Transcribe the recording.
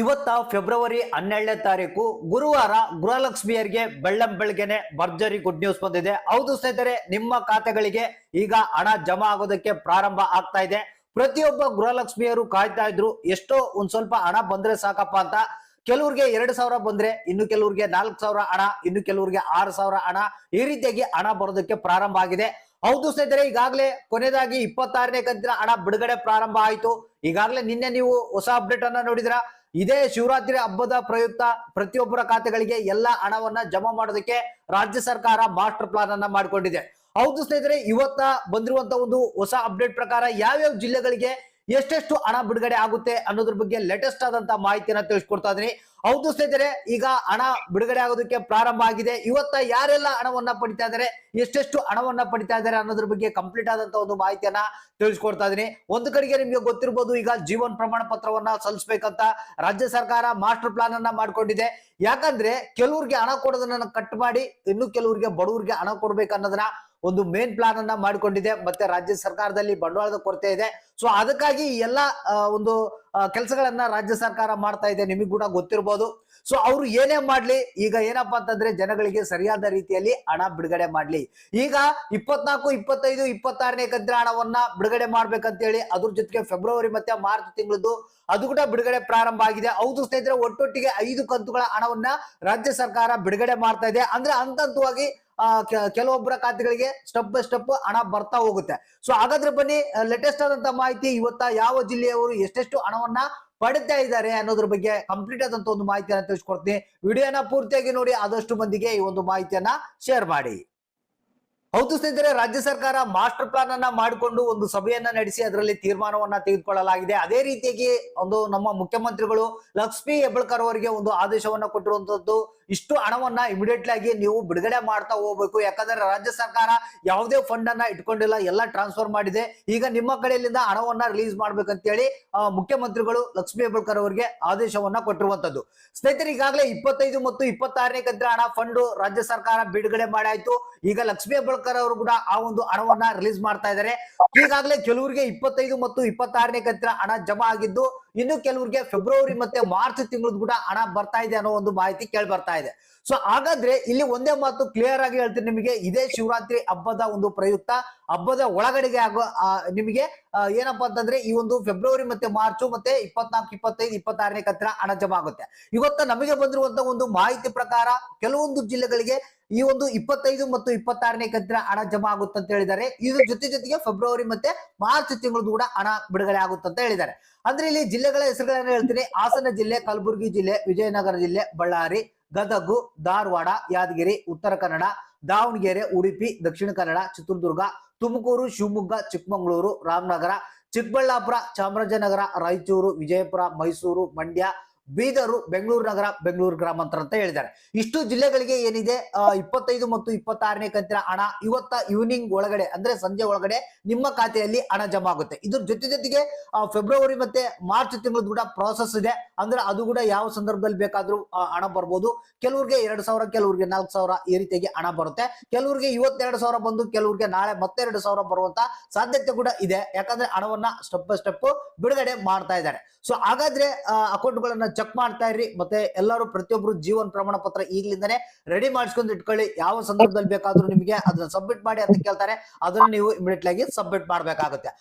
ಇವತ್ತ ಫೆಬ್ರವರಿ ಹನ್ನೆರಡನೇ ತಾರೀಕು ಗುರುವಾರ ಗೃಹಲಕ್ಷ್ಮಿಯರಿಗೆ ಬೆಳ್ಳಂ ಬೆಳಗ್ಗೆನೆ ಭರ್ಜರಿ ಗುಡ್ ನ್ಯೂಸ್ ಬಂದಿದೆ. ಹೌದು ಸ್ನೇಹಿತರೆ, ನಿಮ್ಮ ಖಾತೆಗಳಿಗೆ ಈಗ ಹಣ ಜಮಾ ಆಗೋದಕ್ಕೆ ಪ್ರಾರಂಭ ಆಗ್ತಾ ಇದೆ. ಪ್ರತಿಯೊಬ್ಬ ಗೃಹಲಕ್ಷ್ಮಿಯರು ಕಾಯ್ತಾ ಇದ್ರು, ಎಷ್ಟೋ ಒಂದ್ ಸ್ವಲ್ಪ ಹಣ ಬಂದ್ರೆ ಸಾಕಪ್ಪ ಅಂತ. ಕೆಲವ್ರಿಗೆ ಎರಡು ಸಾವಿರ ಬಂದ್ರೆ, ಇನ್ನು ಕೆಲವ್ರಿಗೆ ನಾಲ್ಕು ಸಾವಿರ ಹಣ, ಇನ್ನು ಕೆಲವ್ರಿಗೆ ಆರು ಸಾವಿರ ಹಣ, ಈ ರೀತಿಯಾಗಿ ಹಣ ಬರೋದಕ್ಕೆ ಪ್ರಾರಂಭ ಆಗಿದೆ. ಹೌದು ಸ್ನೇಹಿತರೆ, ಈಗಾಗಲೇ ಕೊನೆಯದಾಗಿ ಇಪ್ಪತ್ತಾರನೇ ಕಂತಿನ ಹಣ ಬಿಡುಗಡೆ ಪ್ರಾರಂಭ ಆಯಿತು. ಈಗಾಗಲೇ ನಿನ್ನೆ ನೀವು ಹೊಸ ಅಪ್ಡೇಟ್ ಅನ್ನ ನೋಡಿದ್ರ. ಇದೇ ಶಿವರಾತ್ರಿ ಹಬ್ಬದ ಪ್ರಯುಕ್ತ ಪ್ರತಿಯೊಬ್ಬರ ಖಾತೆಗಳಿಗೆ ಎಲ್ಲಾ ಹಣವನ್ನ ಜಮಾ ಮಾಡೋದಕ್ಕೆ ರಾಜ್ಯ ಸರ್ಕಾರ ಮಾಸ್ಟರ್ ಪ್ಲಾನ್ ಅನ್ನ ಮಾಡಿಕೊಂಡಿದೆ. ಹೌದು ಸ್ನೇಹಿತರೆ, ಇವತ್ತ ಬಂದಿರುವಂತ ಒಂದು ಹೊಸ ಅಪ್ಡೇಟ್ ಪ್ರಕಾರ ಯಾವ್ಯಾವ ಜಿಲ್ಲೆಗಳಿಗೆ ಎಷ್ಟೆಷ್ಟು ಹಣ ಬಿಡುಗಡೆ ಆಗುತ್ತೆ ಅನ್ನೋದ್ರ ಬಗ್ಗೆ ಲೇಟೆಸ್ಟ್ ಆದಂತ ಮಾಹಿತಿಯನ್ನ ತಿಳಿಸ್ಕೊಡ್ತಾ ಇದೀನಿ ಹೌದು ಸ್ನೇಹಿತರೆ, ಈಗ ಹಣ ಬಿಡುಗಡೆ ಆಗೋದಕ್ಕೆ ಪ್ರಾರಂಭ ಆಗಿದೆ. ಇವತ್ತ ಯಾರೆಲ್ಲ ಹಣವನ್ನ ಪಡಿತಾ ಇದಾರೆ ಎಷ್ಟೆಷ್ಟು ಹಣವನ್ನ ಪಡಿತಾ ಇದಾರೆ ಅನ್ನೋದ್ರ ಬಗ್ಗೆ ಕಂಪ್ಲೀಟ್ ಆದಂತ ಒಂದು ಮಾಹಿತಿಯನ್ನ ತಿಳಿಸ್ಕೊಡ್ತಾ ಇದೀನಿ ಒಂದು ಕಡೆಗೆ ನಿಮ್ಗೆ ಗೊತ್ತಿರಬಹುದು ಈಗ ಜೀವನ್ ಪ್ರಮಾಣ ಪತ್ರವನ್ನ ಸಲ್ಲಿಸಬೇಕಂತ ರಾಜ್ಯ ಸರ್ಕಾರ ಮಾಸ್ಟರ್ ಪ್ಲಾನ್ ಅನ್ನ ಮಾಡ್ಕೊಂಡಿದೆ. ಯಾಕಂದ್ರೆ, ಕೆಲವ್ರಿಗೆ ಹಣ ಕೊಡೋದನ್ನ ಕಟ್ ಮಾಡಿ, ಇನ್ನು ಕೆಲವ್ರಿಗೆ ಬಡವರಿಗೆ ಹಣ ಕೊಡ್ಬೇಕು ಅನ್ನೋದನ್ನ ಒಂದು ಮೇನ್ ಪ್ಲಾನ್ ಅನ್ನ ಮಾಡಿಕೊಂಡಿದೆ. ಮತ್ತೆ ರಾಜ್ಯ ಸರ್ಕಾರದಲ್ಲಿ ಬಂಡವಾಳದ ಕೊರತೆ ಇದೆ. ಸೊ ಅದಕ್ಕಾಗಿ ಎಲ್ಲ ಒಂದು ಕೆಲಸಗಳನ್ನ ರಾಜ್ಯ ಸರ್ಕಾರ ಮಾಡ್ತಾ ಇದೆ. ನಿಮಗೆ ಕೂಡ ಗೊತ್ತಿರ್ಬೋದು. ಸೊ ಅವರು ಏನೇ ಮಾಡ್ಲಿ, ಈಗ ಏನಪ್ಪಾ ಅಂತಂದ್ರೆ ಜನಗಳಿಗೆ ಸರಿಯಾದ ರೀತಿಯಲ್ಲಿ ಹಣ ಬಿಡುಗಡೆ ಮಾಡ್ಲಿ. ಈಗ ಇಪ್ಪತ್ನಾಲ್ಕು, ಇಪ್ಪತ್ತೈದು, ಇಪ್ಪತ್ತಾರನೇ ಕಂತಿನ ಹಣವನ್ನ ಬಿಡುಗಡೆ ಮಾಡ್ಬೇಕಂತೇಳಿ ಅದ್ರ ಜೊತೆಗೆ ಫೆಬ್ರವರಿ ಮತ್ತೆ ಮಾರ್ಚ್ ತಿಂಗಳದ್ದು ಅದು ಕೂಡ ಬಿಡುಗಡೆ ಪ್ರಾರಂಭ ಆಗಿದೆ. ಹೌದು ಸ್ನೇಹಿತರೆ, ಒಟ್ಟೊಟ್ಟಿಗೆ ಐದು ಕಂತುಗಳ ಹಣವನ್ನ ರಾಜ್ಯ ಸರ್ಕಾರ ಬಿಡುಗಡೆ ಮಾಡ್ತಾ ಇದೆ. ಅಂದ್ರೆ ಹಂತ ಹಂತವಾಗಿ ಕೆಲವೊಬ್ಬರ ಖಾತೆಗಳಿಗೆ ಸ್ಟೆಪ್ ಬೈ ಸ್ಟೆಪ್ ಹಣ ಬರ್ತಾ ಹೋಗುತ್ತೆ. ಸೊ ಹಾಗಾದ್ರೆ ಬನ್ನಿ ಲೇಟೆಸ್ಟ್ ಆದಂತ ಮಾಹಿತಿ ಇವತ್ತ ಯಾವ ಜಿಲ್ಲೆಯವರು ಎಷ್ಟೆಷ್ಟು ಹಣವನ್ನ ಪಡಿತಾ ಇದ್ದಾರೆ ಅನ್ನೋದ್ರ ಬಗ್ಗೆ ಕಂಪ್ಲೀಟ್ ಆದಂತ ಒಂದು ಮಾಹಿತಿಯನ್ನು ತಿಳಿಸ್ಕೊಡ್ತೀನಿ. ವಿಡಿಯೋನ ಪೂರ್ತಿಯಾಗಿ ನೋಡಿ, ಆದಷ್ಟು ಮಂದಿಗೆ ಈ ಒಂದು ಮಾಹಿತಿಯನ್ನ ಶೇರ್ ಮಾಡಿ. ಹೌದು ಸ್ನೇಹಿತರೆ, ರಾಜ್ಯ ಸರ್ಕಾರ ಮಾಸ್ಟರ್ ಪ್ಲಾನ್ ಅನ್ನ ಮಾಡಿಕೊಂಡು ಒಂದು ಸಭೆಯನ್ನ ನಡೆಸಿ ಅದರಲ್ಲಿ ತೀರ್ಮಾನವನ್ನ ತೆಗೆದುಕೊಳ್ಳಲಾಗಿದೆ. ಅದೇ ರೀತಿಯಾಗಿ ಒಂದು ನಮ್ಮ ಮುಖ್ಯಮಂತ್ರಿಗಳು ಲಕ್ಷ್ಮಿ ಹೆಬ್ಬಳ್ಕರ್ ಅವರಿಗೆ ಒಂದು ಆದೇಶವನ್ನ ಕೊಟ್ಟಿರುವಂತದ್ದು, ಇಷ್ಟು ಹಣವನ್ನ ಇಮಿಡಿಯೇಟ್ಲಿ ಆಗಿ ನೀವು ಬಿಡುಗಡೆ ಮಾಡ್ತಾ ಹೋಗ್ಬೇಕು. ಯಾಕಂದ್ರೆ ರಾಜ್ಯ ಸರ್ಕಾರ ಯಾವುದೇ ಫಂಡ್ ಅನ್ನ ಇಟ್ಕೊಂಡಿಲ್ಲ, ಎಲ್ಲ ಟ್ರಾನ್ಸ್ಫರ್ ಮಾಡಿದೆ. ಈಗ ನಿಮ್ಮ ಕಡೆಯಿಂದ ಹಣವನ್ನ ರಿಲೀಸ್ ಮಾಡ್ಬೇಕಂತೇಳಿ ಮುಖ್ಯಮಂತ್ರಿಗಳು ಲಕ್ಷ್ಮಿ ಹೆಬ್ಬಳ್ಕರ್ ಅವರಿಗೆ ಆದೇಶವನ್ನ ಕೊಟ್ಟಿರುವಂತದ್ದು. ಸ್ನೇಹಿತರೆ, ಈಗಾಗಲೇ ಇಪ್ಪತ್ತೈದು ಮತ್ತು ಇಪ್ಪತ್ತಾರನೇ ಕಂತ್ರ ಹಣ ಫಂಡ್ ರಾಜ್ಯ ಸರ್ಕಾರ ಬಿಡುಗಡೆ ಮಾಡಾಯ್ತು. ಈಗ ಲಕ್ಷ್ಮಿ ಹೆಬ್ಬಳ್ಕರ್ ಅವರು ಕೂಡ ಆ ಒಂದು ಹಣವನ್ನ ರಿಲೀಸ್ ಮಾಡ್ತಾ ಇದ್ದಾರೆ. ಈಗಾಗಲೇ ಕೆಲವರಿಗೆ ಇಪ್ಪತ್ತೈದು ಮತ್ತು ಇಪ್ಪತ್ತಾರನೇ ಕಂತಿನ ಹಣ ಜಮಾ ಆಗಿದ್ದು ಇನ್ನು ಕೆಲವರಿಗೆ ಫೆಬ್ರವರಿ ಮತ್ತೆ ಮಾರ್ಚ್ ತಿಂಗಳದ್ ಕೂಡ ಹಣ ಬರ್ತಾ ಇದೆ ಅನ್ನೋ ಒಂದು ಮಾಹಿತಿ ಕೇಳಿ ಬರ್ತಾ ಇದೆ. ಸೊ ಹಾಗಾದ್ರೆ ಇಲ್ಲಿ ಒಂದೇ ಮಾತು ಕ್ಲಿಯರ್ ಆಗಿ ಹೇಳ್ತೀನಿ ನಿಮಗೆ. ಇದೇ ಶಿವರಾತ್ರಿ ಹಬ್ಬದ ಒಂದು ಪ್ರಯುಕ್ತ. ಹಬ್ಬದ ಒಳಗಡೆಗೆ ಆಗೋ ನಿಮಗೆ ಏನಪ್ಪಾ ಅಂತಂದ್ರೆ ಈ ಒಂದು ಫೆಬ್ರವರಿ ಮತ್ತೆ ಮಾರ್ಚ್ ಮತ್ತೆ ಇಪ್ಪತ್ನಾಲ್ಕು, ಇಪ್ಪತ್ತೈದು, ಇಪ್ಪತ್ತಾರನೇ ಹತ್ರ ಹಣ ಜಮಾ ಆಗುತ್ತೆ. ಇವತ್ತ ನಮಗೆ ಬಂದಿರುವಂತ ಒಂದು ಮಾಹಿತಿ ಪ್ರಕಾರ ಕೆಲವೊಂದು ಜಿಲ್ಲೆಗಳಿಗೆ ಈ ಒಂದು ಇಪ್ಪತ್ತೈದು ಮತ್ತು ಇಪ್ಪತ್ತಾರನೇ ಕಂತಿನ ಹಣ ಜಮಾ ಆಗುತ್ತೆ ಅಂತ ಹೇಳಿದ್ದಾರೆ. ಇದ್ರ ಜೊತೆ ಜೊತೆಗೆ ಫೆಬ್ರವರಿ ಮತ್ತೆ ಮಾರ್ಚ್ ತಿಂಗಳು ಕೂಡ ಹಣ ಬಿಡುಗಡೆ ಆಗುತ್ತೆ ಅಂತ ಹೇಳಿದ್ದಾರೆ. ಅಂದ್ರೆ ಇಲ್ಲಿ ಜಿಲ್ಲೆಗಳ ಹೆಸರುಗಳನ್ನ ಹೇಳ್ತೀನಿ. ಹಾಸನ ಜಿಲ್ಲೆ, ಕಲಬುರಗಿ ಜಿಲ್ಲೆ, ವಿಜಯನಗರ ಜಿಲ್ಲೆ, ಬಳ್ಳಾರಿ, ಗದಗು, ಧಾರವಾಡ, ಯಾದಗಿರಿ, ಉತ್ತರ ಕನ್ನಡ, ದಾವಣಗೆರೆ, ಉಡುಪಿ, ದಕ್ಷಿಣ ಕನ್ನಡ, ಚಿತ್ರದುರ್ಗ, ತುಮಕೂರು, ಶಿವಮೊಗ್ಗ, ಚಿಕ್ಕಮಗಳೂರು, ರಾಮನಗರ, ಚಿಕ್ಕಬಳ್ಳಾಪುರ, ಚಾಮರಾಜನಗರ, ರಾಯಚೂರು, ವಿಜಯಪುರ, ಮೈಸೂರು, ಮಂಡ್ಯ ಬೀದರು ಬೆಂಗಳೂರು ನಗರ, ಬೆಂಗಳೂರು ಗ್ರಾಮಾಂತರ ಅಂತ ಹೇಳಿದ್ದಾರೆ. ಇಷ್ಟು ಜಿಲ್ಲೆಗಳಿಗೆ ಏನಿದೆ? ಇಪ್ಪತ್ತೈದು ಮತ್ತು ಇಪ್ಪತ್ತಾರನೇ ಕಂತಿನ ಹಣ ಇವತ್ತ ಈವ್ನಿಂಗ್ ಒಳಗಡೆ, ಅಂದ್ರೆ ಸಂಜೆ ಒಳಗಡೆ ನಿಮ್ಮ ಖಾತೆಯಲ್ಲಿ ಹಣ ಜಮಾ ಆಗುತ್ತೆ. ಇದ್ರ ಜೊತೆ ಜೊತೆಗೆ ಫೆಬ್ರವರಿ ಮತ್ತೆ ಮಾರ್ಚ್ ತಿಂಗಳದ್ದು ಕೂಡ ಪ್ರಾಸೆಸ್ ಇದೆ. ಅಂದ್ರೆ ಅದು ಕೂಡ ಯಾವ ಸಂದರ್ಭದಲ್ಲಿ ಬೇಕಾದ್ರೂ ಹಣ ಬರ್ಬೋದು. ಕೆಲವ್ರಿಗೆ ಎರಡು ಸಾವಿರ, ಕೆಲವ್ರಿಗೆ ನಾಲ್ಕು ಸಾವಿರ ಈ ರೀತಿಯಾಗಿ ಹಣ ಬರುತ್ತೆ. ಕೆಲವ್ರಿಗೆ ಇವತ್ತೆರಡು ಸಾವಿರ ಬಂದು, ಕೆಲವ್ರಿಗೆ ನಾಳೆ ಮತ್ತೆ ಎರಡು ಸಾವಿರ ಬರುವಂತ ಸಾಧ್ಯತೆ ಕೂಡ ಇದೆ. ಯಾಕಂದ್ರೆ ಹಣವನ್ನ ಸ್ಟೆಪ್ ಬೈ ಸ್ಟೆಪ್ ಬಿಡುಗಡೆ ಮಾಡ್ತಾ ಇದ್ದಾರೆ. ಸೊ ಹಾಗಾದ್ರೆ ಅಕೌಂಟ್ ಗಳನ್ನ ಚೆಕ್ ಮಾಡ್ತಾ ಇರ್ರಿ. ಮತ್ತೆ ಎಲ್ಲರೂ ಪ್ರತಿಯೊಬ್ರು ಜೀವನ್ ಪ್ರಮಾಣ ಪತ್ರ ಈಗ್ಲಿಂದಾನೆ ರೆಡಿ ಮಾಡಿಸ್ಕೊಂಡು ಇಟ್ಕೊಳ್ಳಿ. ಯಾವ ಸಂದರ್ಭದಲ್ಲಿ ಬೇಕಾದ್ರೂ ನಿಮಗೆ ಅದನ್ನ ಸಬ್ಮಿಟ್ ಮಾಡಿ ಅಂತ ಕೇಳ್ತಾರೆ. ಅದನ್ನ ನೀವು ಇಮಿಡಿಯೇಟ್ ಆಗಿ ಸಬ್ಮಿಟ್ ಮಾಡ್ಬೇಕಾಗುತ್ತೆ.